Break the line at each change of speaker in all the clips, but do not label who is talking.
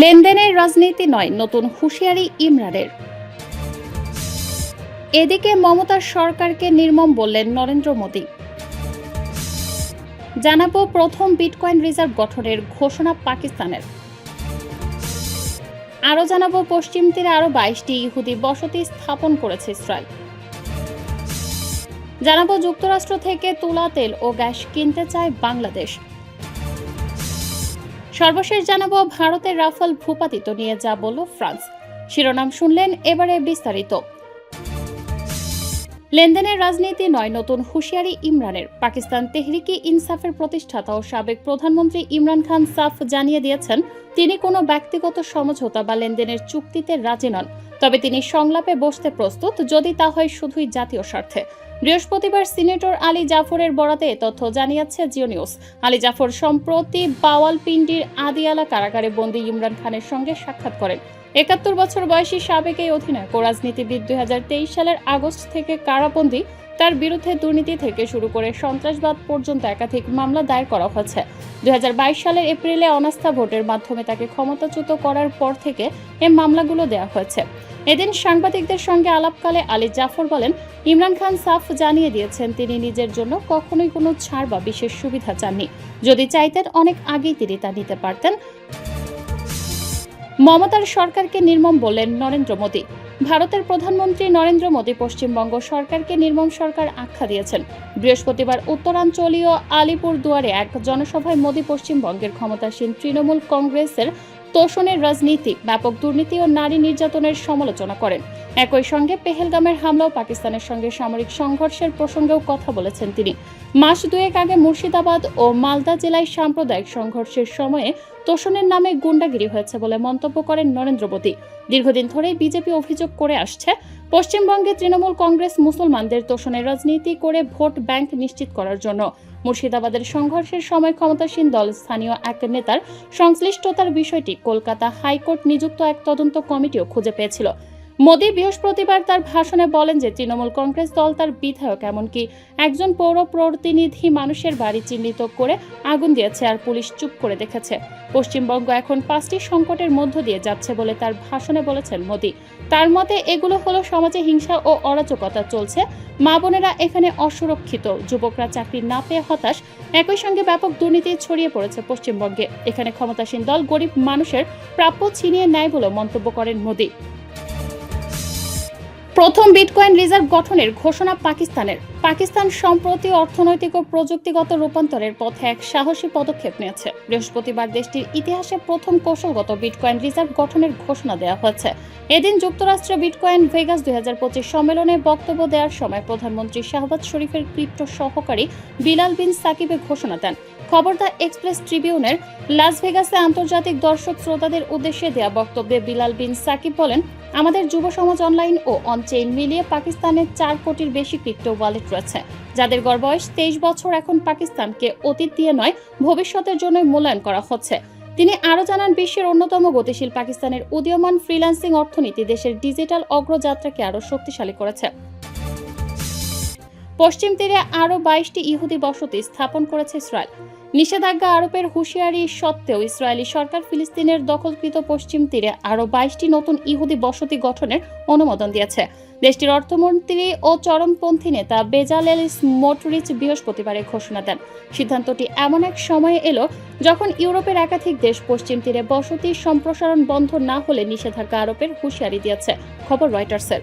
লেনদেনের রাজনীতি নয়, নতুন হুঁশিয়ারি ইমরানের। এদিকে মমতার সরকারকে নির্মম বললেন নরেন্দ্র মোদী। জানাব প্রথম বিটকয়েন রিজার্ভ গঠনের ঘোষণা পাকিস্তানের। আরও জানাব পশ্চিম তীরে আরও বাইশটি ইহুদি বসতি স্থাপন করেছে ইসরায়েল। জানাব যুক্তরাষ্ট্র থেকে তুলা তেল ও গ্যাস কিনতে চায় বাংলাদেশ। সর্বশেষ জানাব, ভারতের রাফাল ভূপাতিত নিয়ে যা বলল ফ্রান্স। শিরোনাম শুনলেন এবারে বিস্তারিত। লেনদেনের রাজনীতি নয়, নতুন হুঁশিয়ারি ইমরানের। পাকিস্তান তেহরিকি ইনসাফের প্রতিষ্ঠাতা ও সাবেক প্রধানমন্ত্রী ইমরান খান সাফ জানিয়ে দিয়েছেন, তিনি কোনো ব্যক্তিগত সমঝোতা বা লেনদেনের চুক্তিতে রাজি নন। তবে তিনি সংলাপে বসতে প্রস্তুত, যদি তা হয় শুধুই জাতীয় স্বার্থে। বৃহস্পতিবার সিনেটর আলী জাফরের বরাতে তথ্য জানিয়েছে জিও নিউজ। আলী জাফর সম্প্রতি বাওয়ালপিন্ডির আদিয়ালা কারাগারে বন্দী ইমরান খানের সঙ্গে সাক্ষাৎ করেন। একাত্তর বছর বয়সী সাবেক এই অধিনায়ক ও রাজনীতিবিদ দুই হাজার তেইশ সালের আগস্ট থেকে কারাবন্দী তার বিরুদ্ধে দুর্নীতি থেকে শুরু করে সন্ত্রাসবাদ পর্যন্ত একাধিক মামলা দায়ের করা হয়েছে। দু হাজার বাইশ সালের এপ্রিলে অনাস্থা ভোটের মাধ্যমে তাকে ক্ষমতাচ্যুত করার পর থেকে এ মামলাগুলো দেওয়া হয়েছে। এদিন সাংবাদিকদের সঙ্গে আলাপকালে আলী জাফর বলেন, ইমরান খান সাফ জানিয়ে দিয়েছেন তিনি নিজের জন্য কখনোই কোনো ছাড় বা বিশেষ সুবিধা চাননি। যদি চাইতেন অনেক আগেই তিনি তা নিতে পারতেন। মমতার সরকারকে নির্মম বললেন নরেন্দ্র মোদী। ভারতের প্রধানমন্ত্রী নরেন্দ্র মোদী পশ্চিমবঙ্গ সরকারকে নির্মম সরকার আখ্যা দিয়েছেন। বৃহস্পতিবার উত্তরাঞ্চলীয় আলিপুর দুয়ারে এক জনসভায় মোদী পশ্চিমবঙ্গের ক্ষমতাসীন তৃণমূল কংগ্রেসের তোষণের রাজনীতি, ব্যাপক দুর্নীতি ও নারী নির্যাতনের সমালোচনা করেন। একই সঙ্গে পেহেলগামের হামলা ও পাকিস্তানের সঙ্গে সামরিক সংঘর্ষের প্রসঙ্গেও কথা বলেছেন তিনি। মাস দুয়েক আগে মুর্শিদাবাদ ও মালদা জেলায় সাম্প্রদায়িক সংঘর্ষের সময়ে তোষণের নামে গুন্ডাগিরি হয়েছে বলে মন্তব্য করেন নরেন্দ্র মোদী। দীর্ঘদিন ধরে বিজেপি অভিযোগ করে আসছে, পশ্চিমবঙ্গে তৃণমূল কংগ্রেস মুসলমানদের তোষণের রাজনীতি করে ভোট ব্যাংক নিশ্চিত করার জন্য। মুর্শিদাবাদের সংঘর্ষের সময় ক্ষমতাসীন দল স্থানীয় এক নেতার সংশ্লিষ্টতার বিষয়টি কলকাতা হাইকোর্ট নিযুক্ত এক তদন্ত কমিটিও খুঁজে পেয়েছিল। মোদী বৃহস্পতিবার তার ভাষণে বলেন যে তৃণমূল কংগ্রেস দল তার বিধায়ক, এমনকি একজন পৌর প্রতিনিধি মানুষের বাড়ি চিহ্নিত করে আগুন দিয়েছে আর পুলিশ চুপ করে দেখেছে। পশ্চিমবঙ্গ এখন পাঁচটি সংকটের মধ্য দিয়ে যাচ্ছে বলে তার ভাষণে বলেছেন মোদী। তার মতে, এগুলো হলো সমাজে হিংসা ও অরাজকতা চলছে। মা বোনেরা এখানে অসুরক্ষিত, যুবকরা চাকরি না পেয়ে হতাশ। একই সঙ্গে ব্যাপক দুর্নীতি ছড়িয়ে পড়েছে পশ্চিমবঙ্গে। এখানে ক্ষমতাসীন দল গরিব মানুষের প্রাপ্য ছিনিয়ে নেয় বলে মন্তব্য করেন মোদী। প্রথম বিটকয়েন রিজার্ভ গঠনের ঘোষণা পাকিস্তানের। পাকিস্তান সম্প্রতি অর্থনৈতিক ও প্রযুক্তিগত রূপান্তরের পথে এক সাহসী পদক্ষেপ নিয়েছে। বৃহস্পতিবার দেশটির ইতিহাসে প্রথম কৌশলগত বিটকয়েন রিজার্ভ গঠনের ঘোষণা দেওয়া হয়েছে। এদিন যুক্তরাষ্ট্রে বিটকয়েন ভেগাস দুই হাজার পঁচিশ সম্মেলনে বক্তব্য দেওয়ার সময় প্রধানমন্ত্রী শাহবাজ শরীফের ক্রিপ্টো সহকারী বিলাল বিন সাকিবে ঘোষণা দেন। খবরদার এক্সপ্রেস ট্রিবিউনের লাস ভেগাসে আন্তর্জাতিক দর্শক শ্রোতাদের উদ্দেশ্যে দেওয়া বক্তব্যে বিলাল বিন সাকিব বলেন আমাদের যুব সমাজ অনলাইন ও অনচেইন মিলিয়ে পাকিস্তানের চার কোটির বেশি ক্রিপ্টো ওয়ালেট রয়েছে। যাদের গড় বয়স তেইশ বছর এখন পাকিস্তানকে অতীত দিয়ে নয়, ভবিষ্যতের জন্য মূল্যায়ন করা হচ্ছে। তিনি আরও জানান, বিশ্বের অন্যতম গতিশীল পাকিস্তানের উদীয়মান ফ্রিল্যান্সিং অর্থনীতি দেশের ডিজিটাল অগ্রযাত্রাকে আরও শক্তিশালী করেছে। পশ্চিম তীরে আরও বাইশটি ইহুদি বসতি স্থাপন করেছে ইসরায়েল। নিষেধাজ্ঞা আরোপের হুঁশিয়ারি সত্ত্বেও ইসরায়েলি সরকার ফিলিস্তিনের দখলকৃত পশ্চিম তীরে আরও বাইশটি নতুন ইহুদি বসতি গঠনের অনুমোদন দিয়েছে। দেশটির অর্থমন্ত্রী ও চরমপন্থী নেতা বেজালেল স্মোটরিচ বৃহস্পতিবার ঘোষণা দেন। সিদ্ধান্তটি এমন এক সময়ে এলো যখন ইউরোপের একাধিক দেশ পশ্চিম তীরে বসতি সম্প্রসারণ বন্ধ না হলে নিষেধাজ্ঞা আরোপের হুঁশিয়ারি দিয়েছে, খবর রয়টার্সের।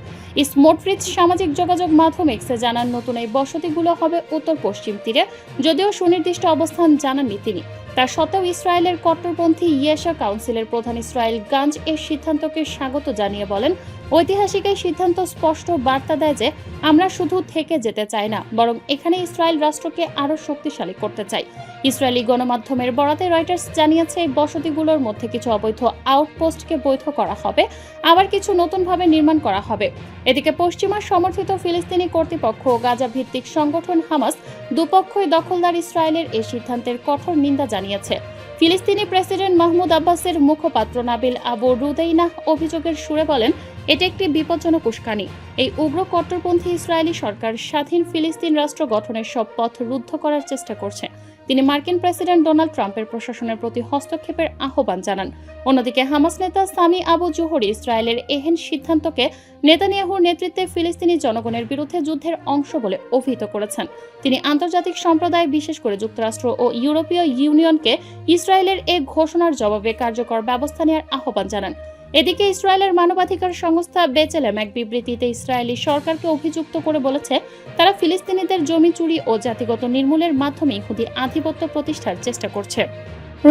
স্মোটরিচ সামাজিক যোগাযোগ মাধ্যম এক্সে জানান, নতুন এই বসতিগুলো হবে উত্তর পশ্চিম তীরে, যদিও সুনির্দিষ্ট অবস্থান জানাননি তিনি। তা সত্ত্বেও ইসরায়েলের কট্টরপন্থী ইয়েশা কাউন্সিলের প্রধান ইসরায়েল গাঞ্জ এর সিদ্ধান্তকে স্বাগত জানিয়ে বলেন, ঐতিহাসিক এই সিদ্ধান্ত স্পষ্ট বার্তা দেয় যে আমরা শুধু থেকে যেতে চাই না, বরং এখানে ইসরায়েল রাষ্ট্রকে আরও শক্তিশালী করতে চাই। ইসরায়েলি গণমাধ্যমের বরাতে রয়টার্স জানিয়েছে, এই বসতিগুলোর মধ্যে কিছু অবৈধ আউটপোস্টকে বৈধ করা হবে, আবার কিছু নতুনভাবে নির্মাণ করা হবে। এদিকে পশ্চিমা সমর্থিত ফিলিস্তিনি কর্তৃপক্ষ ও গাজা ভিত্তিক সংগঠন হামাস দুপক্ষই দখলদার ইসরায়েলের এই সিদ্ধান্তের কঠোর নিন্দা জানিয়েছে। ফিলিস্তিনি প্রেসিডেন্ট মাহমুদ আব্বাসের মুখপাত্র নাবিল আবু রুদেইনাহ অভিযোগের সুরে বলেন এটি একটি বিপজ্জনক উস্কানি। এই উগ্র কট্টরপন্থী ইসরায়েলি সরকার স্বাধীন ফিলিস্তিন রাষ্ট্র গঠনের সব পথ রুদ্ধ করার চেষ্টা করছে। তিনি মার্কিন প্রেসিডেন্ট ডোনাল্ড ট্রাম্পের প্রশাসনের প্রতি হস্তক্ষেপের আহ্বান জানান। অন্যদিকে হামাস নেতা সামি আবু জুহরি ইসরায়েলের এহেন সিদ্ধান্তকে নেতানিয়াহুর নেতৃত্বে ফিলিস্তিনি জনগণের বিরুদ্ধে যুদ্ধের অংশ বলে অভিহিত করেছেন। তিনি আন্তর্জাতিক সম্প্রদায়, বিশেষ করে যুক্তরাষ্ট্র ও ইউরোপীয় ইউনিয়নকে ইসরায়েলের এ ঘোষণার জবাবে কার্যকর ব্যবস্থা নেওয়ার আহ্বান জানান। এদিকে ইসরায়েলের মানবাধিকার সংস্থা বেচেলেম এক বিবৃতিতে ইসরায়েলি সরকারকে অভিযুক্ত করে বলেছে, তারা ফিলিস্তিনিদের জমি চুরি ও জাতিগত নির্মূলের মাধ্যমে ইহুদি আধিপত্য প্রতিষ্ঠার চেষ্টা করছে।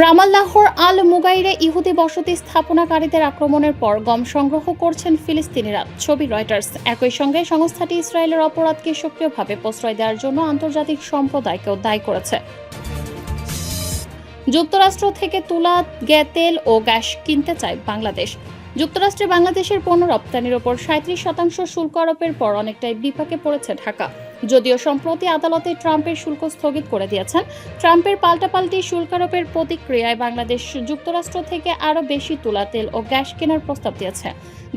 রামাল্লাহর আল মুগাইরে ইহুদি বসতি স্থাপনাকারীদের আক্রমণের পর গম সংগ্রহ করছেন ফিলিস্তিনিরা, ছবি রয়টার্স। একই সঙ্গে সংস্থাটি ইসরায়েলের অপরাধকে সক্রিয়ভাবে প্রশ্রয় দেওয়ার জন্য আন্তর্জাতিক সম্প্রদায়কেও দায়ী করেছে। যুক্তরাষ্ট্র থেকে তুলা তেল ও গ্যাস কিনতে চায় বাংলাদেশ। যুক্তরাষ্ট্রে বাংলাদেশের পণ্য রপ্তানির ওপর সাঁত্রিশ শতাংশ শুল্ক আরোপের পর অনেকটাই বিপাকে পড়েছে ঢাকা। যদিও সম্প্রতি আদালতে ট্রাম্পের শুল্ক স্থগিত করে দিয়েছেন, ট্রাম্পের পাল্টাপাল্টি শুল্ক আরোপের প্রতিক্রিয়ায় বাংলাদেশ যুক্তরাষ্ট্র থেকে আরও বেশি তুলা তেল ও গ্যাস কেনার প্রস্তাব দিয়েছে।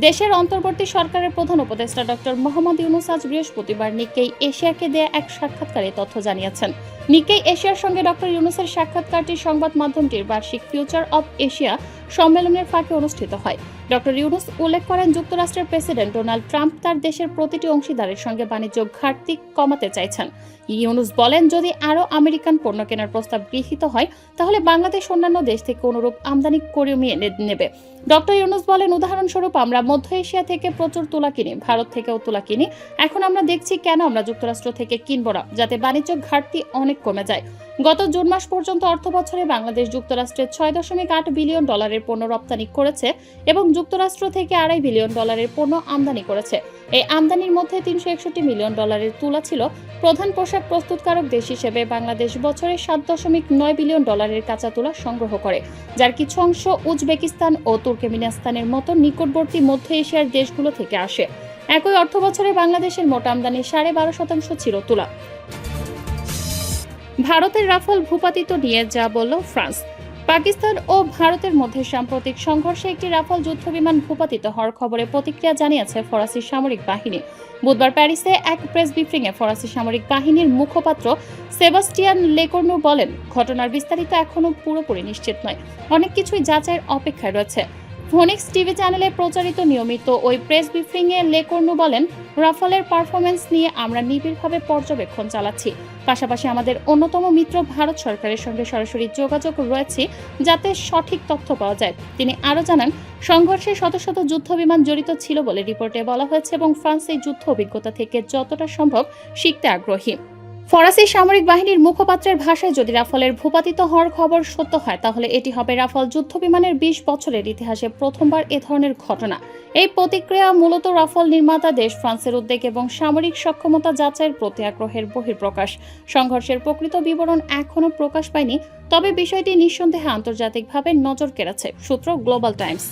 দেশের অন্তর্বর্তী সরকারের প্রধান উপদেষ্টা ডক্টর মোহাম্মদ ইউনুস আজ বৃহস্পতিবার নিকেই এশিয়াকে দেয়া এক সাক্ষাৎকারে তথ্য জানিয়েছেন। নিকেই এশিয়ার সঙ্গে ডক্টর ইউনুসের সাক্ষাৎকারটি সংবাদ মাধ্যমটির বার্ষিক ফিউচার অব এশিয়া সম্মেলনের ফাঁকে অনুষ্ঠিত হয়। ডক্টর ইউনুস উল্লেখ করেন, যুক্তরাষ্ট্রের প্রেসিডেন্ট ডোনাল্ড ট্রাম্প তার দেশের প্রতিটি অংশীদারের সঙ্গে বাণিজ্য ঘাটতি কমাতে চাইছেন। ইউনুস বলেন, যদি আরও আমেরিকান পণ্য কেনার প্রস্তাব গৃহীত হয়, তাহলে বাংলাদেশ অন্যান্য দেশ থেকে অনুরূপ আমদানি কমিয়ে নেবে। ডক্টর ইউনুস বলেন, উদাহরণস্বরূপ আমরা মধ্য এশিয়া থেকে প্রচুর তুলা কিনি, ভারত থেকেও তুলা কিনি। এখন আমরা দেখছি কেন আমরা যুক্তরাষ্ট্র থেকে কিনব না, যাতে বাণিজ্য ঘাটতি অনেক কমে যায়। গত জুন মাস পর্যন্ত অর্থ বছরে বাংলাদেশ যুক্তরাষ্ট্রের ছয় দশমিক আট বিলিয়ন ডলারের পণ্য রপ্তানি করেছে এবং যুক্তরাষ্ট্র থেকে আড়াই বিলিয়ন ডলারের পণ্য আমদানি করেছে। এই আমদানির মধ্যে তিনশো একষট্টি মিলিয়ন ডলারের তুলা ছিল প্রধান পোশাক প্রস্তুতকারক দেশ হিসেবে বাংলাদেশ বছরে সাত দশমিক নয় বিলিয়ন ডলারের কাঁচা তুলা সংগ্রহ করে, যার কিছু অংশ উজবেকিস্তান ও তুর্কমেনিস্তানের মতো নিকটবর্তী মধ্য এশিয়ার দেশগুলো থেকে আসে। একই অর্থ বছরে বাংলাদেশের মোট আমদানি সাড়ে বারো শতাংশ ছিল তুলা। ভারতের রাফাল ভূপাতিত নিয়ে যা বলল ফ্রান্স। পাকিস্তান ও ভারতের মধ্যে সাম্প্রতিক সংঘর্ষে একটি রাফাল যুদ্ধবিমান ভূপাতিত হওয়ার খবরে প্রতিক্রিয়া জানিয়েছে ফরাসি সামরিক বাহিনী। বুধবার প্যারিসে এক প্রেস ব্রিফিংয়ে ফরাসি সামরিক বাহিনীর মুখপাত্র সেবাস্টিয়ান লেকর্নু বলেন, ঘটনার বিস্তারিত এখনও পুরোপুরি নিশ্চিত নয়। অনেক কিছুই যাচাইয়ের অপেক্ষায় রয়েছে। ফোনিক্স টিভি চ্যানেলে প্রচারিত নিয়মিত ওই প্রেস ব্রিফিংয়ে লেকর্নু বলেন, রাফালের পারফরমেন্স নিয়ে আমরা নিবিড়ভাবে পর্যবেক্ষণ চালাচ্ছি। পাশাপাশি আমাদের অন্যতম মিত্র ভারত সরকারের সঙ্গে সরাসরি যোগাযোগ রয়েছে যাতে সঠিক তথ্য পাওয়া যায়। তিনি আরও জানান, সংঘর্ষে শত শত যুদ্ধ বিমান জড়িত ছিল বলে রিপোর্টে বলা হয়েছে এবং ফ্রান্স এই যুদ্ধ অভিজ্ঞতা থেকে যতটা সম্ভব শিখতে আগ্রহী। ফরাসি সামরিক বাহিনীর মুখপাত্রের ভাষায় যদি রাফালের ভূপাতিত হওয়ার খবর সত্য হয়, তাহলে এটি হবে রাফাল যুদ্ধ বিমানের বিশ বছরের ইতিহাসে প্রথমবার এ ধরনের ঘটনা। এই প্রতিক্রিয়া মূলত রাফাল নির্মাতা দেশ ফ্রান্সের উদ্বেগ এবং সামরিক সক্ষমতা যাচাইয়ের প্রতি আগ্রহের বহিঃপ্রকাশ। সংঘর্ষের প্রকৃত বিবরণ এখনও প্রকাশ পায়নি, তবে বিষয়টি নিঃসন্দেহে আন্তর্জাতিকভাবে নজর কেড়েছে, সূত্র গ্লোবাল টাইমস।